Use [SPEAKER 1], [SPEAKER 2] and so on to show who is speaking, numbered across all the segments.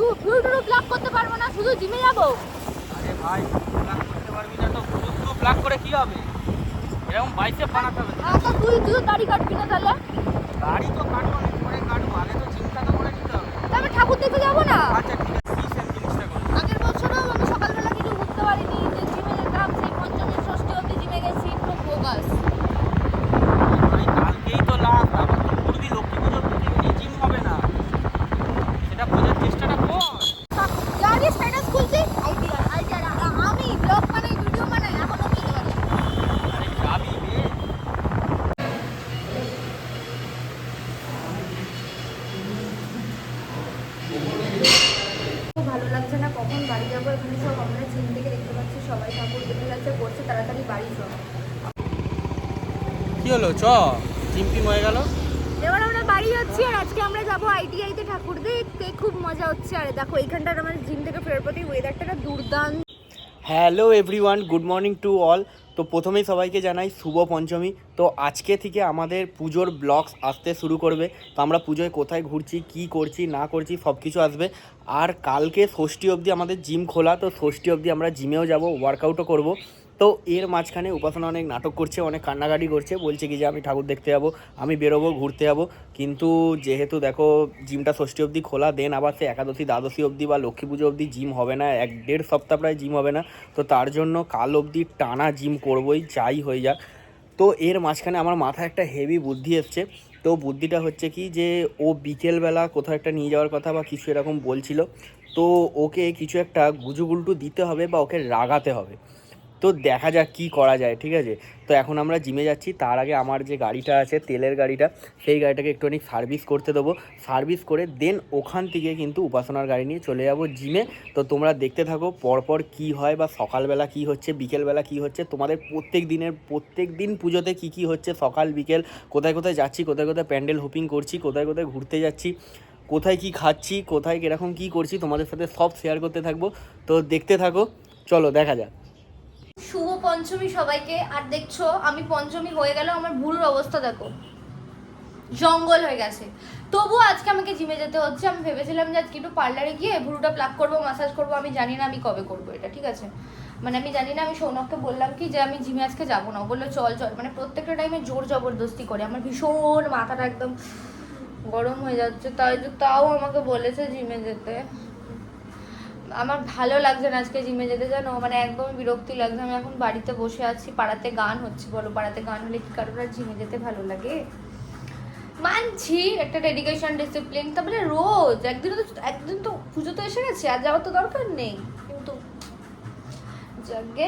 [SPEAKER 1] Fuel টুলু block করতে পারব না শুধু জিমে যাব।
[SPEAKER 2] আরে ভাই ব্লক করতে পারবি না তো শুধু ব্লক করে কি হবে? এরকম বাইসে বানাতে হবে। তো।
[SPEAKER 1] আচ্ছা তুই তুই দাড়ি কাটবি না তাহলে?
[SPEAKER 2] গাড়ি তো কাটবো না পরে কাটবো আগে তো চিন্তা তো করে নিতে হবে।
[SPEAKER 1] তবে ঠাকুর দেখতে যাব না?
[SPEAKER 2] আচ্ছা ঠিক আছে কিসের জিনিসটা করব
[SPEAKER 1] আগের বছরও আমি সকালবেলা কিছু ঘুরতে পারিনি যে জিমে যেতাম সেই পঞ্চমী ষষ্ঠী অব্দি জিমে গেছি পুরো ফোকাস
[SPEAKER 2] ভাই কালকেই তো লাভ আবার তো ঘুরবি লক্ষ্মী পুজোর প্রতিদিনই জিম হবে না সেটা বোঝার চেষ্টাটা কর
[SPEAKER 1] জানি স্ট্যাটাস খুলছি আইডিয়া আইডিয়া আমি ব্লগ বানাই ভিডিও বানাই এখনও যেতে পারি
[SPEAKER 2] আরে যাবি রে
[SPEAKER 1] খুব ভালো লাগছে না কখন বাড়ি যাব এখানে সব আমরা জিম থেকে দেখতে পাচ্ছি সবাই ঠাকুর দেখতে যাচ্ছে করছে তাড়াতাড়ি বাড়ি সব
[SPEAKER 2] কি হলো? চ। টিম হয়ে গেল।
[SPEAKER 1] এবার আমরা বাড়ি যাচ্ছি আর আজকে আমরা যাব আইটিআইতে ঠাকুর দেখতে। খুব মজা হচ্ছে। আর দেখো এইখানটার আমাদের জিম থেকে ফেরার পথে ওয়েদারটা দুর্দান্ত।
[SPEAKER 2] Hello everyone good morning to all তো প্রথমেই সবাইকে জানাই শুভ পঞ্চমী। তো আজকে থেকে আমাদের পুজোর ব্লগস আসতে শুরু করবে। তো আমরা পুজোয় কোথায় ঘুরছি কি করছি না করছি সব কিছু আসবে। আর কালকে ষষ্ঠী অবধি আমাদের জিম খোলা। তো ষষ্ঠী অবধি আমরা জিমেও যাব ওয়ার্কআউটও করব। তো এর মাঝখানে উপাসনা অনেক নাটক করছে, অনেক কান্নাকাটি করছে, বলছে কি যে আমি ঠাকুর দেখতে যাব, আমি বেরোবো, ঘুরতে যাব। কিন্তু যেহেতু দেখো জিমটা ষষ্ঠী অবধি খোলা দেন আবার সে একাদশী, দ্বাদশী অবধি বা লক্ষ্মী পুজো অবধি জিম হবে না, এক দেড় সপ্তাহ প্রায় জিম হবে না। তো তার জন্য কাল অবধি টানা জিম করবোই, যাই হয়ে যাক। তো এর মাঝখানে আমার মাথায় একটা হেভি বুদ্ধি এসছে। তো বুদ্ধিটা হচ্ছে কি যে ও বিকেলবেলা কোথাও একটা নিয়ে যাওয়ার কথা বা কিছু এরকম বলছিল। তো ওকে কিছু একটা গুজুগুলটু দিতে হবে বা ওকে রাগাতে হবে। তো দেখা যাক কি করা যায়, ঠিক আছে? তো এখন আমরা জিমে যাচ্ছি, তার আগে আমার যে গাড়িটা আছে, তেলের গাড়িটা, সেই গাড়িটাকে একটুখানি সার্ভিস করতে দেবো। সার্ভিস করে দেন ওখান থেকে কিন্তু উপাসনার গাড়ি নিয়ে চলে যাব জিমে। তো তোমরা দেখতে থাকো, পরপর কি হয় বা সকালবেলা কি হচ্ছে, বিকেলবেলা কি হচ্ছে, তোমাদের প্রত্যেক দিনের, প্রত্যেক দিন পুজোতে কি কি হচ্ছে, সকাল, বিকেল, কোথায় কোথায় যাচ্ছি, কোথায় কোথায় প্যান্ডেল হুপিং করছি, কোথায় কোথায় ঘুরতে যাচ্ছি, কোথায় কি খাচ্ছি, কোথায় কীরকম কি করছি, তোমাদের সাথে সব শেয়ার করতে থাকব। তো দেখতে থাকো, চলো দেখা যাক।
[SPEAKER 1] শুভ পঞ্চমী সবাইকে। আর দেখছ, আমি পঞ্চমী হয়ে গেল আমার বুড়োর অবস্থা, দেখো। জঙ্গল হয়ে গেছে। তবুও আজকে আমাকে জিমে যেতে হচ্ছে। আমি ভেবেছিলাম যে আজকে একটু পার্লারে গিয়ে ভুরুটা প্লাক করব মাসাজ করব। আমি জানি না আমি কবে করব এটা, ঠিক আছে? মানে আমি জানি না, আমি সৌনককে বললাম কি যে আমি জিমে আজকে যাব না। বলল, চল চল। মানে প্রত্যেকটা টাইমে জোর জবরদস্তি করে। আমার ভীষণ মাথাটা একদম গরম হয়ে যাচ্ছে। তাই তাও আমাকে বলেছে জিমে যেতে। আমার ভালো লাগছে না আজকে জিমে যেতে, জানো? মানে একদমই বিরক্তি লাগছে। আমি এখন বাড়িতে বসে আছি, পাড়াতে গান হচ্ছে, বলো। পাড়াতে গান হলে কি কারোর আর জিমে যেতে ভালো লাগে? মানছি, একটা ডেডিকেশন ডিসিপ্লিন তারপরে রোজ একদিন তো একদিন তো পুজো তো এসে গেছে, আর যাওয়ার তো দরকার নেই। কিন্তু যাকে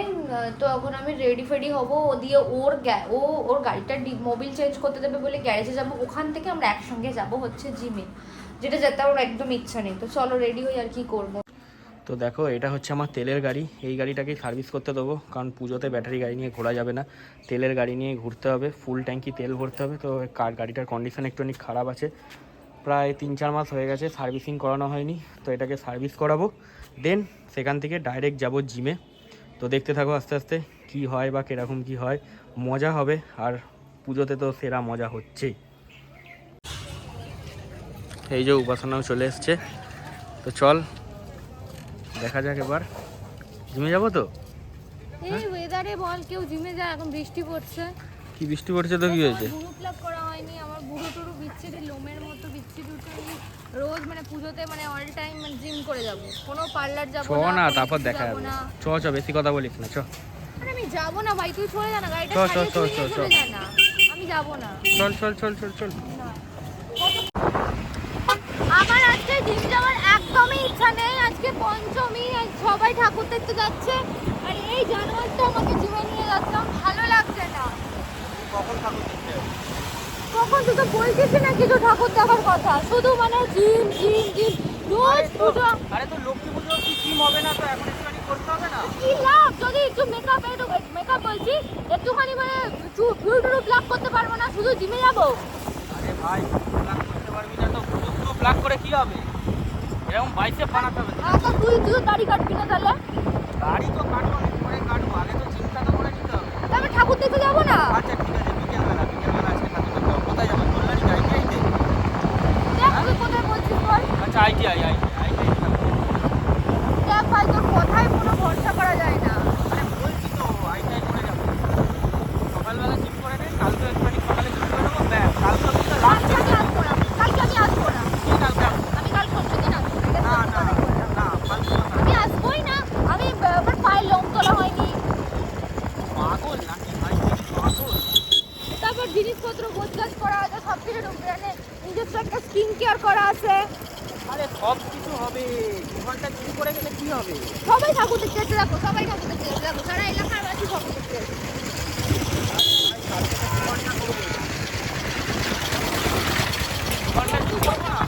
[SPEAKER 1] তো এখন আমি রেডি ফেডি হব। ও দিয়ে ওর ও, ওর গাড়িটা মোবিল চেঞ্জ করতে দেবে বলে গ্যারেজে যাব। ওখান থেকে আমরা একসঙ্গে যাব হচ্ছে জিমে যেটা যেতে আমার একদম ইচ্ছা নেই। তো চলো রেডি হই আর কি করব।
[SPEAKER 2] তো দেখো, এটা হচ্ছে আমার তেলের গাড়ি। এই গাড়িটাকেই সার্ভিস করতে দেবো, কারণ পুজোতে ব্যাটারি গাড়ি নিয়ে ঘোরা যাবে না। তেলের গাড়ি নিয়ে ঘুরতে হবে, ফুল ট্যাঙ্কি তেল ভরতে হবে। তো কার গাড়িটার কন্ডিশন অনেক খারাপ আছে। প্রায় তিন চার মাস হয়ে গেছে সার্ভিসিং করানো হয়নি। তো এটাকে সার্ভিস করাবো। দেন সেখান থেকে ডাইরেক্ট যাব জিমে তো দেখতে থাকো আস্তে আস্তে, কি হয় বা কীরকম কি হয়। মজা হবে, আর পুজোতে তো সেরা মজা হচ্ছেই। এই যে উপাসনাও চলে এসছে। তো চল দেখা যাক এবার। জিমে যাব তো?
[SPEAKER 1] এই ওয়েদারে বল কেউ জিমে যায় এখন বৃষ্টি পড়ছে।
[SPEAKER 2] কি বৃষ্টি পড়ছে তো কি হয়েছে?
[SPEAKER 1] করা হয়নি আমার বুড়ো টুরু বিচ্ছিরি লোমের মতো বিচ্ছিরি উঠে আমি রোজ মানে পুজোতে মানে অল টাইম মানে জিম করে যাব। কোনো পার্লার যাব না
[SPEAKER 2] না তারপর দেখা
[SPEAKER 1] যাব
[SPEAKER 2] চ চ বেশি কথা বলিস না চ
[SPEAKER 1] আমি যাব না ভাই তুই চলে যা না গাড়িটা। চলে না আমি যাব না।
[SPEAKER 2] চল চল চল চল চল
[SPEAKER 1] না। আমার আজকে জিম যাওয়ার একদমই ইচ্ছা নেই। আজকে পঞ্চমী সবাই ঠাকুর দেখতে যাচ্ছে। আর এই জানোয়ারটা আমাকে জিমে নিয়ে যাচ্ছে আমার ভালো লাগছে না।
[SPEAKER 2] কখন ঠাকুর দেখতে
[SPEAKER 1] কখন তুই তো বলছিস না কিছু ঠাকুর দেখার কথা। শুধু মানে জিম জিম জিম। রোজ পুজো।
[SPEAKER 2] আরে তো লক্ষ্মী পুজো কি জিম হবে না তো? এখন একটুখানি করতে হবে না?
[SPEAKER 1] কি লাভ? যদি একটু মেকআপ একটু মেকআপ বলছি একটুখানি মানে চুল টুলু প্লাগ করতে পারব না শুধু জিমে যাব।
[SPEAKER 2] আরে ভাই প্লাগ করতে পারবি না তো শুধু প্লাগ করে কি হবে? এরকম বাইসে বানাতে হবে।
[SPEAKER 1] আচ্ছা তুই তুই দাড়ি কাটবি না তাহলে?
[SPEAKER 2] গাড়ি তো কাটবো পরে কাটবো। আগে তো চিন্তা তো করে নিতে হবে।
[SPEAKER 1] তবে ঠাকুর দেখতে যাব না?
[SPEAKER 2] আচ্ছা ঠিক আছে বিকেলবেলা বিকেলবেলা আজকে ঠাকুর দেখতে যাব। কোথায় যাব কল্যাণী আইটিআইতে
[SPEAKER 1] দেখ তুই কোথায় বলছিস বল
[SPEAKER 2] আচ্ছা আইটিআই আইটিআই আইটিআই
[SPEAKER 1] এক্সট্রা একটা স্কিন কেয়ার করা আছে
[SPEAKER 2] আরে সব কিছু হবে। দু ঘণ্টা চুরি করে গেলে কি হবে?
[SPEAKER 1] সবাই ঠাকুর দেখতে রাখো সবাই ঠাকুর দেখতে রাখো যারা এলাকার বাসী ঠাকুর দেখতে
[SPEAKER 2] ঘণ্টা চুরি করব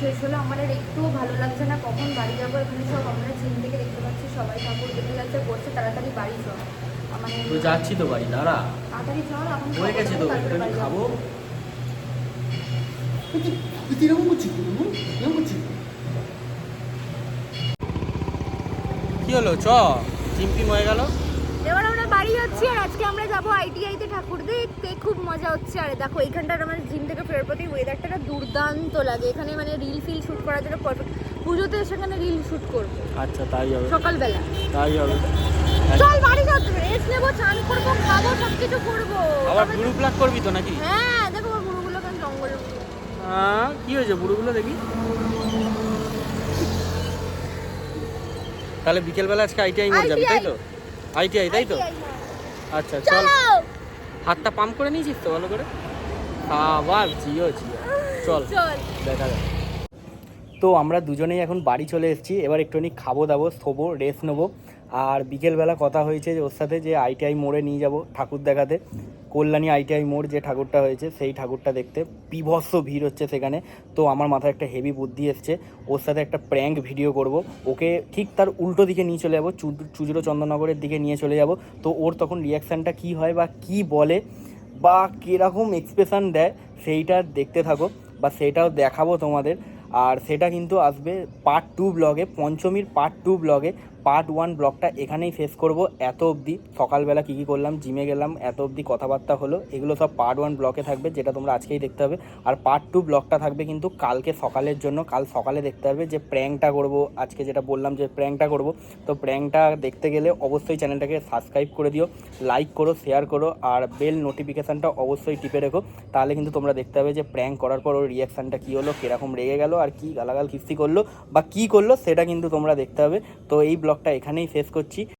[SPEAKER 1] শেষ হলো আমাদের একটুও ভালো লাগছে না। কখন বাড়ি যাব এখানে সব আমরা জিম থেকে দেখতে পাচ্ছি সবাই ঠাকুর দেখতে যাচ্ছে করছে তাড়াতাড়ি বাড়ি চল। মানে
[SPEAKER 2] তো যাচ্ছি তো বাড়ি দাঁড়া।
[SPEAKER 1] তাড়াতাড়ি চল এখন
[SPEAKER 2] হয়ে গেছে তো
[SPEAKER 1] তারপরে
[SPEAKER 2] একটু
[SPEAKER 1] বাড়ি
[SPEAKER 2] খাব। কি হলো চ চিম্পিম হয়ে গেল।
[SPEAKER 1] এবার আমরা বাড়ি যাচ্ছি আর আজকে আমরা যাব আইটিআই তে ঠাকুর দেখতে খুব মজা হচ্ছে। আর দেখো এইখানটার আমার জিম থেকে ফেরার পথে ওয়েদারটা দুর্দান্ত লাগে। এখানে মানে রিল ফিল শুট করার জন্য পারফেক্ট পুজোতে সেখানে রিল শুট করব।
[SPEAKER 2] আচ্ছা তাই হবে।
[SPEAKER 1] সকালবেলা।
[SPEAKER 2] তাই হবে।
[SPEAKER 1] চল বাড়ি যাতে রেস্ট নেব চান করব খাব সব কিছু করব।
[SPEAKER 2] আবার বুড়ো প্লাক করবি তো নাকি?
[SPEAKER 1] হ্যাঁ দেখো আমার বুড়োগুলো কেন জঙ্গলে।
[SPEAKER 2] আহ, কি হয়েছে বুড়োগুলো দেখি? তাহলে বিকেলবেলা আজকে আইটিআই মোড় যাবি তাই তো? আইটিআই তাই তো?
[SPEAKER 1] হ্যাঁ।
[SPEAKER 2] আচ্ছা চল। হাতটা পাম্প করে নিয়েছিস তো ভালো করে? আবার জিও জিও। চল। দেখা যাক। তো আমরা দুজনেই এখন বাড়ি চলে এসেছি। এবার একটুখানি খাব দাবো শোবো রেস্ট নেব। আর বিকেলবেলা কথা হয়েছে যে ওর সাথে যে আইটিআই মোড়ে নিয়ে যাব ঠাকুর দেখাতে। কল্যাণী আইটিআই মোড় যে ঠাকুরটা হয়েছে সেই ঠাকুরটা দেখতে। বিভৎস ভিড় হচ্ছে সেখানে। তো আমার মাথায় একটা হেভি বুদ্ধি এসছে। ওর সাথে একটা প্র্যাঙ্ক ভিডিও করব। ওকে ঠিক তার উল্টো দিকে নিয়ে চলে যাব। চুজুরো চন্দননগরের দিকে নিয়ে চলে যাব। তো ওর তখন রিয়াকশানটা কি হয় বা কি বলে বা কীরকম এক্সপ্রেশন দেয় সেইটা দেখতে থাকো। বা সেটাও দেখাবো তোমাদের। আর সেটা কিন্তু আসবে পার্ট টু ব্লগে পঞ্চমীর পার্ট টু ব্লগে পার্ট ওয়ান ব্লগটা এখানেই শেষ করব। এত অবধি সকালবেলা কী কী করলাম জিমে গেলাম, এত অবধি কথাবার্তা হলো, এগুলো সব পার্ট ওয়ান ব্লকে থাকবে, যেটা তোমরা আজকেই দেখতে হবে আর পার্ট টু ব্লগটা থাকবে কিন্তু কালকে সকালের জন্য, কাল সকালে দেখতে হবে যে প্র্যাঙ্কটা করব। আজকে যেটা বললাম যে প্র্যাঙ্কটা করব, তো প্র্যাঙ্কটা দেখতে গেলে অবশ্যই চ্যানেলটাকে সাবস্ক্রাইব করে দিও লাইক করো শেয়ার করো, আর বেল নোটিফিকেশানটা অবশ্যই টিপে রেখো। তাহলে কিন্তু তোমরা দেখতে হবে যে প্র্যাঙ্ক করার পর ওর রিয়াকশানটা কী হলো, কীরকম রেগে গেল, আর কী গালাগাল কিস্তি করল, বা কী করল, সেটা কিন্তু তোমরা দেখতে হবে তো এই ব্লগটা এখানেই শেষ করছি।